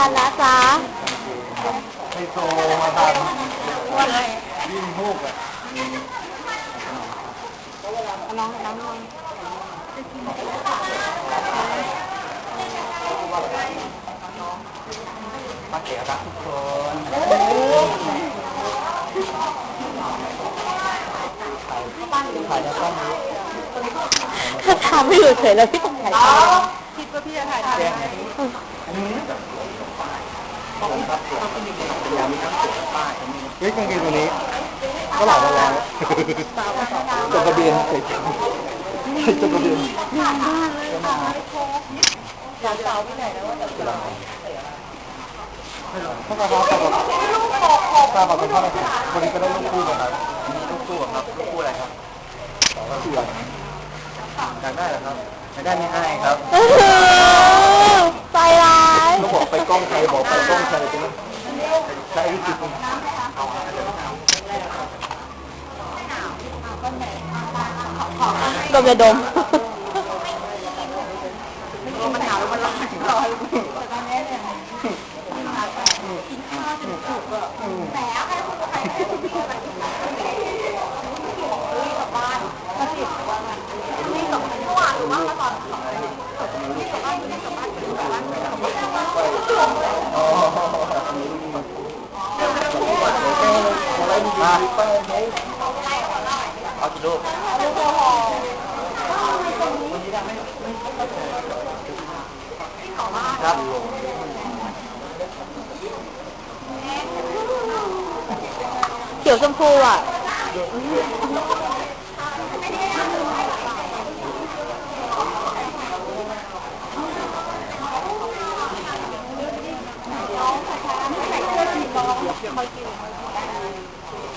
านนะจ๊ะไฮโซมาทำวิ่งฮูกอะน้องน้องน้องมาเสียรักทุกคนถ่ายแล้วก็ถ้าทำไม่อยู่เฉยเลยพี่ตกใจคิดว่าพี่จะถ่ายทำแจ้ งอันนี้ต้องครับยามีทั้งเสือป้ายเฮ้ยกางเกงตัวนี้ก็หลายวันแล้วจดทะเบียนเสร็จจดทะเบียนอยากจะเอาที่ไหนแล้วว่าจะไปถ้าเราทำกับทราบอกับเท่าไหร่วันนี้ก็ได้ลูกคู่กันะครับลูกคู่ครับลูกคู่อะไรครับสองเสืออยากได้เหรอครับอยากได้ไม่ให้ครับ กล้องใครบอกไปกล้องใครใช่ไหมใช่ที่จริงดมยาดม มันหนาวมันร้อนร้อนแต่ตอนนี้เนี่ยกินข้าวจนจุกอะแต่ให้คุณไปให้คุณพี่ไปกินข้าวรีบกลับบ้านมาสิบวันรีบกลับเมื่อวานหรือว่าตอนรีบกลับบ้านรีบกลับบ้านรีบกลับบ้านรีบกลับบ้าน อ๋อ มาเอากี่ลูกครับเขียวชมพูอะ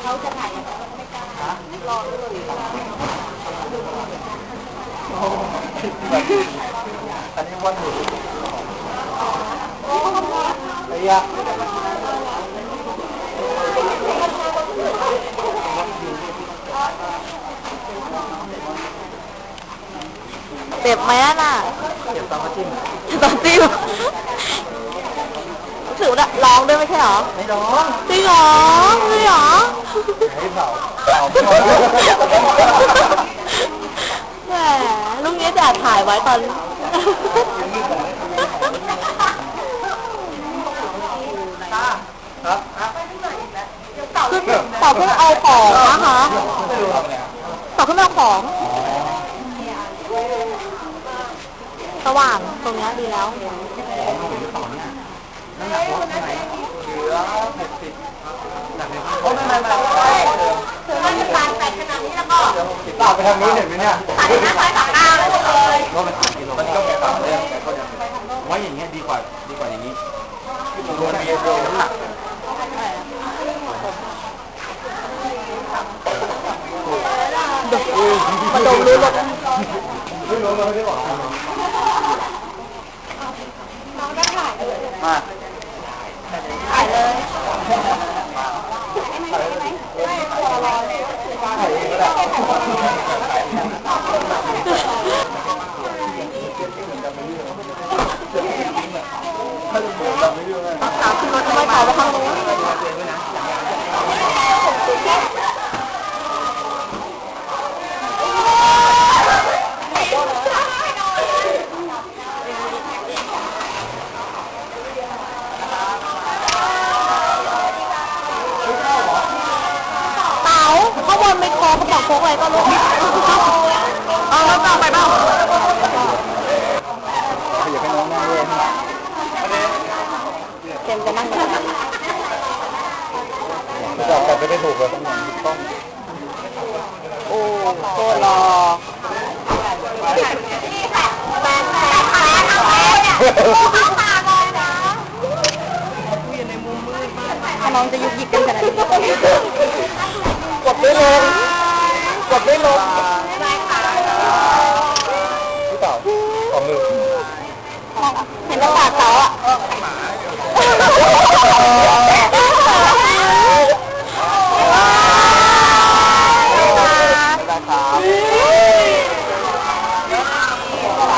เขาจะถ่ายยังไงก็ไม่กล้ารอเลย อันนี้วันหนึ่งไอ้ยะเจ็บไหมอะน่ะเก็บตังค์มาจิ้มตอนติ้วถือว่าร้องด้วยไม่ใช่หรอ ไม่ร้องจริงเหรอจริงเหรอให้เผาเผาไม่ร้องแหม ลูกนี้จะถ่ายไว้ตอน ครับคือต่อเพิ่งเอาของนะคะไม่รู้ทำไงต่อเพิ่งเอาของ สว่างตรงเนี้ยดีแล้ว น้ำหนักลดเท่าไหร่เหลือหกสิบหนักเลยโอ้ไม่ไม่ไม่ไม่คือมันจะตายไปขนาดนี้แล้วก็เหลือหกสิบตาไปทางนี้เห็นไหมเนี่ย ตัดหน้าซอยสองหน้าเลยเลย ก็เป็นสามกิโลมันก็แก่ตามเรื่องแต่ก็ยังว่าอย่างเงี้ยดีกว่าดีกว่าอย่างนี้รวมเบียร์รวมน้ำหนัก มาดมรู้รสไม่รู้เราไม่ร้อกน้องก็ถ่ายเลยมาถ่ายเลยถ่ายเองก็ได้ถ้าดูเหมือนเราไม่เรื่องอะไรถามขึ้นรถทำไมถ่ายไปทางนู้นเต๋าข้าง บนไม่คอกระเป๋าโค้กอะไรก็รู้เอาแล้วต่อไปเปล่าอยากให้น้องนั่งด้วยเต็มจะนั่งกันจะจับไปได้ถูกเลยต้องนั่งต้องโอ้โคตรอแฟนแฟนถ่ายทำไมเนี่ยเข้าตาเลยนะถ้าน้องจะยุกยิกกันขนาดนี้